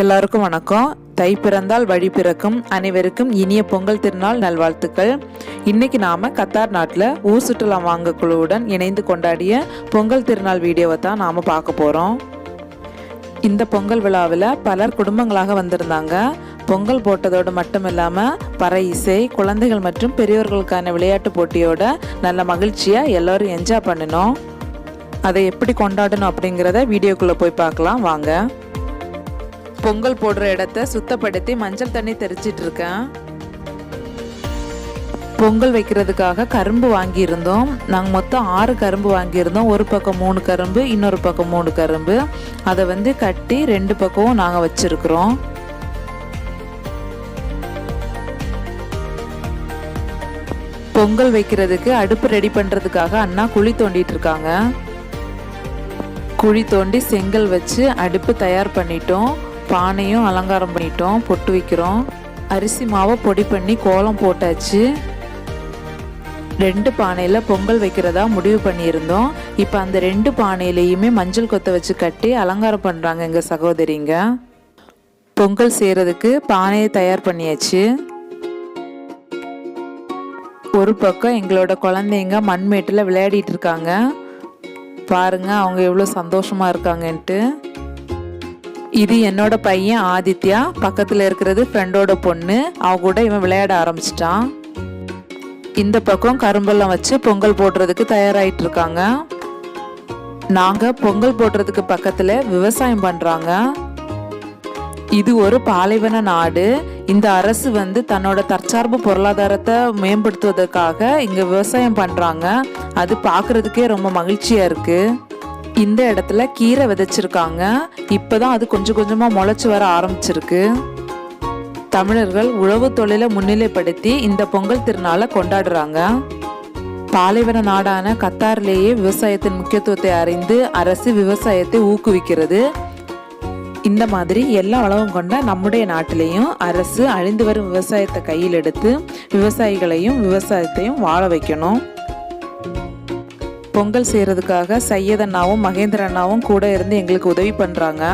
எல்லாருக்கும் வணக்கம். தை பிறந்தால் வழி பிறக்கும். அனைவருக்கும் இனிய பொங்கல் திருநாள் நல்வாழ்த்துக்கள். இன்னைக்கு நாம கத்தார் நாட்டில் ஊர் சுற்றுலா வாங்க குழுவுடன் இணைந்து கொண்டாடிய பொங்கல் திருநாள் வீடியோவை தான் நாம பார்க்க போறோம். இந்த பொங்கல் விழாவில் பலர் குடும்பங்களாக வந்திருந்தாங்க. பொங்கல் போட்டதோடு மட்டும் இல்லாமல் பறை இசை குழந்தைகள் மற்றும் பெரியோர்களுக்கான விளையாட்டு போட்டியோட நல்ல மகிழ்ச்சியாக எல்லாரும் என்ஜாய் பண்ணினோம். அதை எப்படி கொண்டாடணும் அப்படிங்கிறத வீடியோக்குள்ளே போய் பார்க்கலாம். வாங்க. பொங்கல் போடுற இடத்த சுத்தப்படுத்தி மஞ்சள் தண்ணி தெளிச்சிட்டு இருக்கேன். பொங்கல் வைக்கிறதுக்காக கரும்பு வாங்கியிருந்தோம். நாங்கள் மொத்தம் ஆறு கரும்பு வாங்கியிருந்தோம். ஒரு பக்கம் மூணு கரும்பு இன்னொரு பக்கம் மூணு கரும்பு. அதை வந்து கட்டி ரெண்டு பக்கமும் நாங்கள் வச்சுருக்குறோம். பொங்கல் வைக்கிறதுக்கு அடுப்பு ரெடி பண்ணுறதுக்காக அண்ணா குழி தோண்டிட்டு இருக்காங்க. குழி தோண்டி செங்கல் வச்சு அடுப்பு தயார் பண்ணிட்டோம். பானையும் அலங்காரம் பண்ணிட்டோம் பொட்டு வைக்கிறோம். அரிசி மாவை பொடி பண்ணி கோலம் போட்டாச்சு. ரெண்டு பானையில் பொங்கல் வைக்கிறதா முடிவு பண்ணியிருந்தோம். இப்போ அந்த ரெண்டு பானையிலையுமே மஞ்சள் கொத்தை வச்சு கட்டி அலங்காரம் பண்ணுறாங்க எங்கள் சகோதரிங்க. பொங்கல் செய்கிறதுக்கு பானையை தயார் பண்ணியாச்சு. ஒரு பக்கம் எங்களோட குழந்தைங்க மண்மேட்டில் விளையாடிட்டு இருக்காங்க. பாருங்க அவங்க எவ்வளோ சந்தோஷமா இருக்காங்கன்ட்டு. இது என்னோட பையன் ஆதித்யா. பக்கத்தில் இருக்கிறது ஃப்ரெண்டோட பொண்ணு. அவங்க கூட இவன் விளையாட ஆரம்பிச்சிட்டான். இந்த பக்கம் கரும்பெல்லாம் வச்சு பொங்கல் போடுறதுக்கு தயாராகிட்டு இருக்காங்க. நாங்கள் பொங்கல் போடுறதுக்கு பக்கத்தில் விவசாயம் பண்ணுறாங்க இது ஒரு பாலைவன நாடு. இந்த அரசு வந்து தன்னோட தற்சார்பு பொருளாதாரத்தை மேம்படுத்துவதற்காக இங்க விவசாயம் பண்றாங்க. அது பார்க்குறதுக்கே ரொம்ப மகிழ்ச்சியா இருக்குது இந்த இடத்துல கீரை விதைச்சிருக்காங்க. இப்போதான் அது கொஞ்சம் கொஞ்சமாக முளைச்சி வர ஆரம்பிச்சிருக்கு. தமிழர்கள் உழவு தொழிலை முன்னிலைப்படுத்தி இந்த பொங்கல் திருநாளை கொண்டாடுறாங்க. பாலைவன நாடான கத்தாரிலேயே விவசாயத்தின் முக்கியத்துவத்தை அறிந்து அரசு விவசாயத்தை ஊக்குவிக்கிறது. இந்த மாதிரி எல்லா அளவும் கொண்ட நம்முடைய நாட்டிலையும் அரசு அழிந்து வரும் விவசாயத்தை கையில் எடுத்து விவசாயிகளையும் விவசாயத்தையும் வாழ வைக்கணும். பொங்கல் செய்கிறதுக்காக சையத் அண்ணாவும் மகேந்திர அண்ணாவும் கூட இருந்து எங்களுக்கு உதவி பண்ணுறாங்க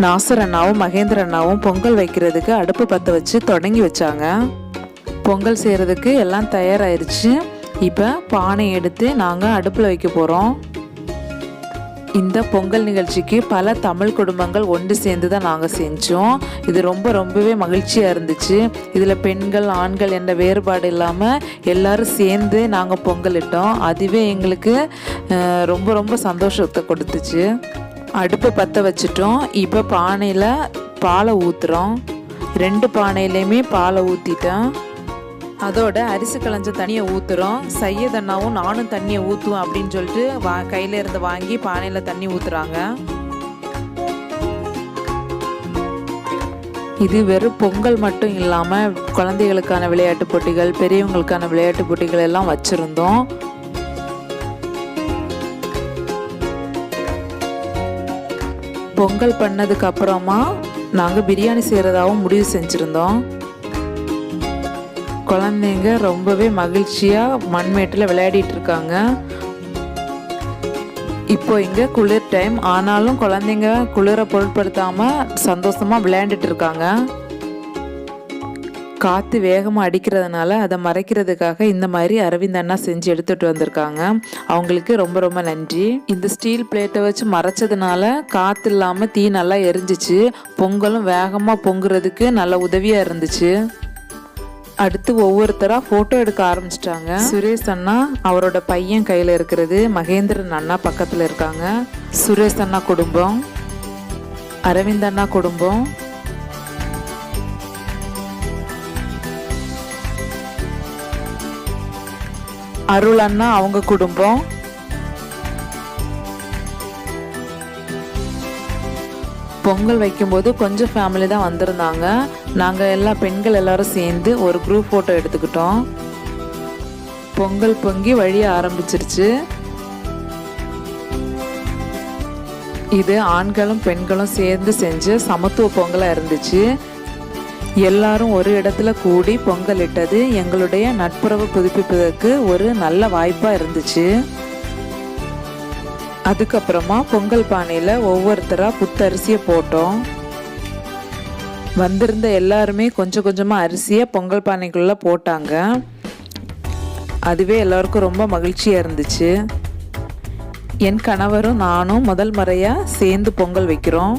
நாசர் அண்ணாவும் மகேந்திர அண்ணாவும் பொங்கல் வைக்கிறதுக்கு அடுப்பு பற்ற வச்சு தொடங்கி வச்சாங்க. பொங்கல் செய்கிறதுக்கு எல்லாம் தயாராகிருச்சு இப்போ பானை எடுத்து நாங்கள் அடுப்பில் வைக்க போகிறோம் இந்த பொங்கல் நிகழ்ச்சிக்கு பல தமிழ் குடும்பங்கள் ஒன்று சேர்ந்து தான் நாங்கள் செஞ்சோம். இது ரொம்ப ரொம்பவே மகிழ்ச்சியாக இருந்துச்சு. இதில் பெண்கள் ஆண்கள் என்ற வேறுபாடு இல்லாமல் எல்லாரும் சேர்ந்து நாங்கள் பொங்கலிட்டோம். அதுவே எங்களுக்கு ரொம்ப ரொம்ப சந்தோஷத்தை கொடுத்துச்சு. அடுப்பை பற்ற வச்சுட்டோம். இப்போ பானையில் பாலை ஊற்றுறோம் ரெண்டு பானையிலையுமே பாலை ஊற்றிட்டேன் அதோட அரிசி களைஞ்ச தண்ணியை ஊற்றுறோம் சையத் அண்ணாவும் நானும் தண்ணியை ஊற்றுவோம் அப்படின்னு சொல்லிட்டு வா கையில் இருந்து வாங்கி பானையில் தண்ணி ஊற்றுறாங்க இது வெறும் பொங்கல் மட்டும் இல்லாமல் குழந்தைகளுக்கான விளையாட்டு போட்டிகள் பெரியவங்களுக்கான விளையாட்டு போட்டிகள் எல்லாம் வச்சுருந்தோம். பொங்கல் பண்ணதுக்கு அப்புறமா நாங்கள் பிரியாணி செய்கிறதாகவும் முடிவு செஞ்சுருந்தோம். குழந்தைங்க ரொம்பவே மகிழ்ச்சியாக மண்மேட்டில் விளையாடிட்டு இருக்காங்க இப்போ இங்கே குளிர் டைம். ஆனாலும் குழந்தைங்க குளிரை பொருட்படுத்தாமல் சந்தோஷமாக விளையாண்டுட்டு இருக்காங்க காற்று வேகமாக அடிக்கிறதுனால அதை மறைக்கிறதுக்காக இந்த மாதிரி அரவிந்த் அண்ணா செஞ்சு எடுத்துகிட்டு வந்திருக்காங்க. அவங்களுக்கு ரொம்ப ரொம்ப நன்றி. இந்த ஸ்டீல் பிளேட்டை வச்சு மறைச்சதுனால காற்று இல்லாமல் தீ நல்லா எரிஞ்சிச்சு. பொங்கலும் வேகமாக பொங்குறதுக்கு நல்ல உதவியாக இருந்துச்சு. அடுத்து ஒவ்வொருத்தரா போட்டோ எடுக்க ஆரம்பிச்சிட்டாங்க. சுரேஷ் அண்ணா அவரோட பையன் கையில இருக்கிறது மகேந்திரன் அண்ணா பக்கத்துல இருக்காங்க. சுரேஷ் அண்ணா குடும்பம். அரவிந்த் அண்ணா குடும்பம். அருள் அண்ணா அவங்க குடும்பம். பொங்கல் வைக்கும்போது கொஞ்சம் ஃபேமிலி தான் வந்திருந்தாங்க. நாங்கள் எல்லா பெண்கள் எல்லாரும் சேர்ந்து ஒரு குரூப் ஃபோட்டோ எடுத்துக்கிட்டோம். பொங்கல் பொங்கி வழிய ஆரம்பிச்சிருச்சு. இது ஆண்களும் பெண்களும் சேர்ந்து செஞ்ச சமத்துவ பொங்கலாக இருந்துச்சு. எல்லாரும் ஒரு இடத்துல கூடி பொங்கல் இட்டது எங்களுடைய நட்புறவு புதுப்பிப்பதற்கு ஒரு நல்ல வாய்ப்பாக இருந்துச்சு. அதுக்கப்புறமா பொங்கல் பானையில் ஒவ்வொருத்தராக புத்தரிசியை போட்டோம். வந்திருந்த எல்லாருமே கொஞ்சம் கொஞ்சமாக அரிசியை பொங்கல் பானைக்குள்ளே போட்டாங்க. அதுவே எல்லாருக்கும் ரொம்ப மகிழ்ச்சியாக இருந்துச்சு. என் கணவரும் நானும் முதல் முறையாக சேர்ந்து பொங்கல் வைக்கிறோம்.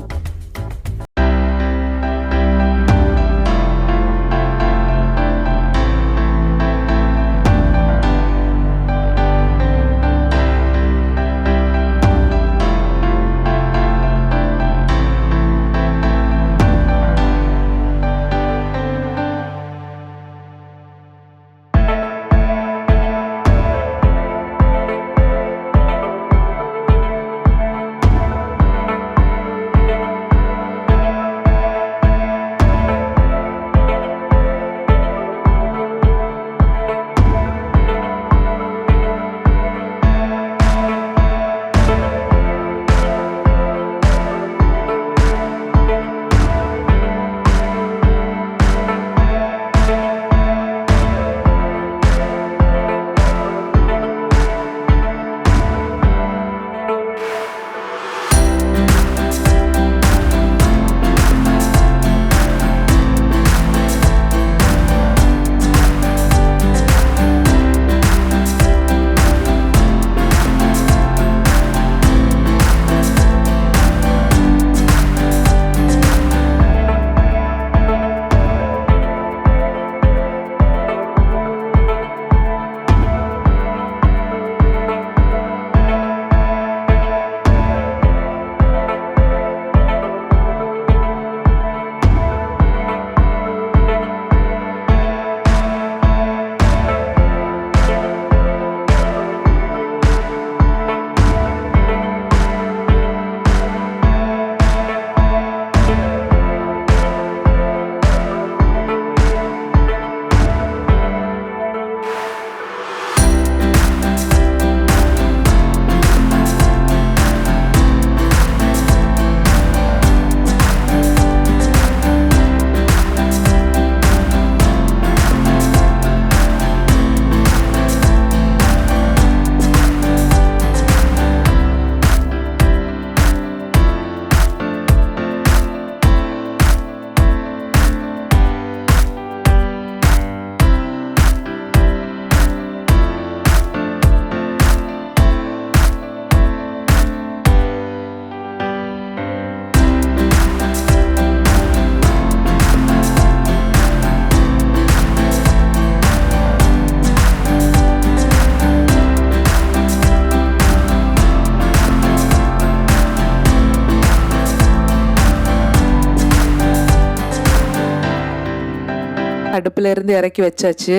அடுப்புல இருந்து இறக்கி வச்சாச்சு.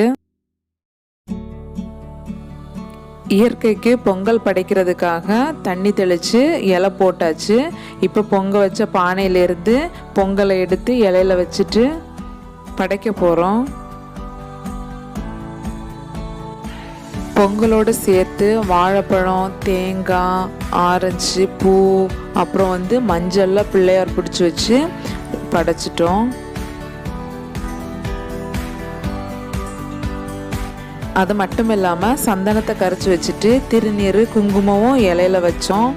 இயற்கைக்கு பொங்கல் படைக்கிறதுக்காக தண்ணி தெளித்து இலை போட்டாச்சு. இப்போ பொங்க வச்ச பானையிலேருந்து பொங்கலை எடுத்து இலையில வச்சுட்டு படைக்க போகிறோம் பொங்கலோடு சேர்த்து வாழைப்பழம் தேங்காய் ஆரஞ்சு பூ அப்புறம் வந்து மஞ்சள்லாம் பிள்ளையார் பிடிச்சி வச்சு படைச்சிட்டோம். அது மட்டும் இல்லாமல் சந்தனத்தை கரைச்சி வச்சுட்டு திருநீர் குங்குமமும் இலையில வச்சோம்.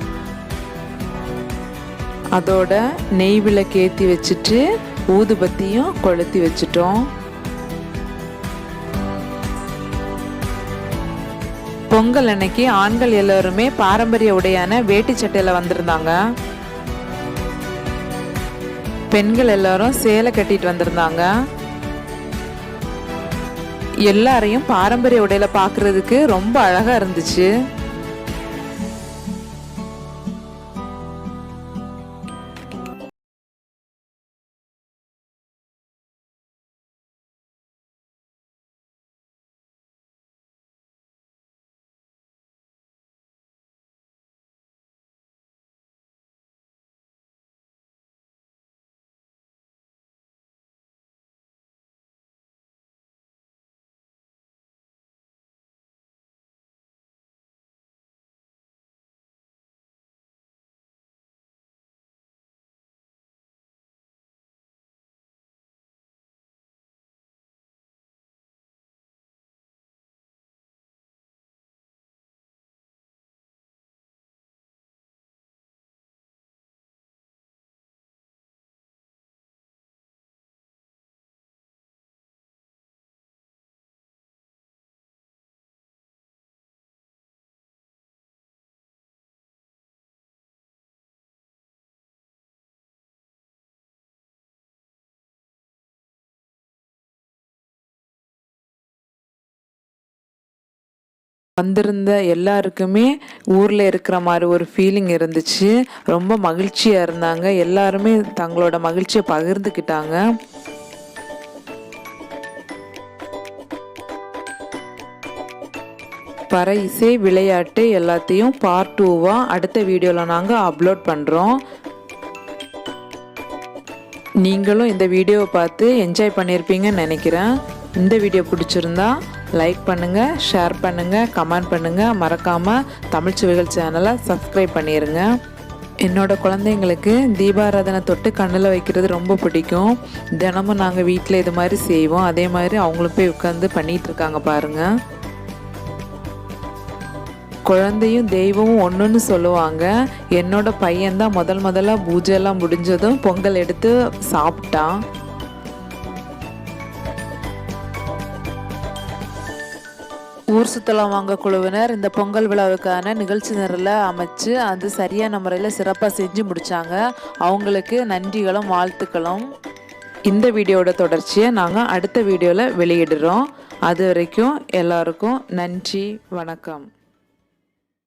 அதோட நெய் விளக்கேற்றி வச்சுட்டு ஊதுபத்தியும் கொளுத்தி வச்சுட்டோம். பொங்கல் அன்னைக்கு ஆண்கள் எல்லோருமே பாரம்பரிய உடையான வேட்டி சட்டையில் வந்திருந்தாங்க. பெண்கள் எல்லாரும் சேலை கட்டிட்டு வந்திருந்தாங்க. எல்லாரையும் பாரம்பரிய உடையில பார்க்குறதுக்கு ரொம்ப அழகா இருந்துச்சு. வந்திருந்த எல்லாருக்குமே ஊரில் இருக்கிற மாதிரி ஒரு ஃபீலிங் இருந்துச்சு. ரொம்ப மகிழ்ச்சியாக இருந்தாங்க. எல்லாருமே தங்களோட மகிழ்ச்சியை பகிர்ந்துக்கிட்டாங்க. பற இசை விளையாட்டு எல்லாத்தையும் பார்ட் டூவாக அடுத்த வீடியோவில் நாங்கள் அப்லோட் பண்ணுறோம் நீங்களும் இந்த வீடியோவை பார்த்து என்ஜாய் பண்ணியிருப்பீங்கன்னு நினைக்கிறேன். இந்த வீடியோ பிடிச்சிருந்தா லைக் பண்ணுங்கள் ஷேர் பண்ணுங்கள் கமெண்ட் பண்ணுங்கள் மறக்காமல் தமிழ் சுவைகள் சேனலை சப்ஸ்கிரைப் பண்ணிடுங்க என்னோடய குழந்தைங்களுக்கு தீபாராதனை தொட்டு கண்ணில் வைக்கிறது ரொம்ப பிடிக்கும். தினமும் நாங்கள் வீட்டில் இது மாதிரி செய்வோம். அதே மாதிரி அவங்களும் போய் உட்காந்து பண்ணிகிட்ருக்காங்க பாருங்கள் குழந்தையும் தெய்வமும் ஒன்றுன்னு சொல்லுவாங்க. என்னோட பையன்தான் முதல் முதல்ல பூஜையெல்லாம் முடிஞ்சதும் பொங்கல் எடுத்து சாப்பிட்டான். ஊர் சுத்தலாம் வாங்க குழுவினர் இந்த பொங்கல் விழாவுக்கான நிகழ்ச்சி நிரலை அமைச்சு அது சரியான முறையில் சிறப்பாக செஞ்சு முடித்தாங்க அவங்களுக்கு நன்றிகளும் வாழ்த்துக்களும். இந்த வீடியோட தொடர்ச்சியை நாங்கள் அடுத்த வீடியோவில் வெளியிடுறோம். அது வரைக்கும் எல்லாருக்கும் நன்றி வணக்கம்.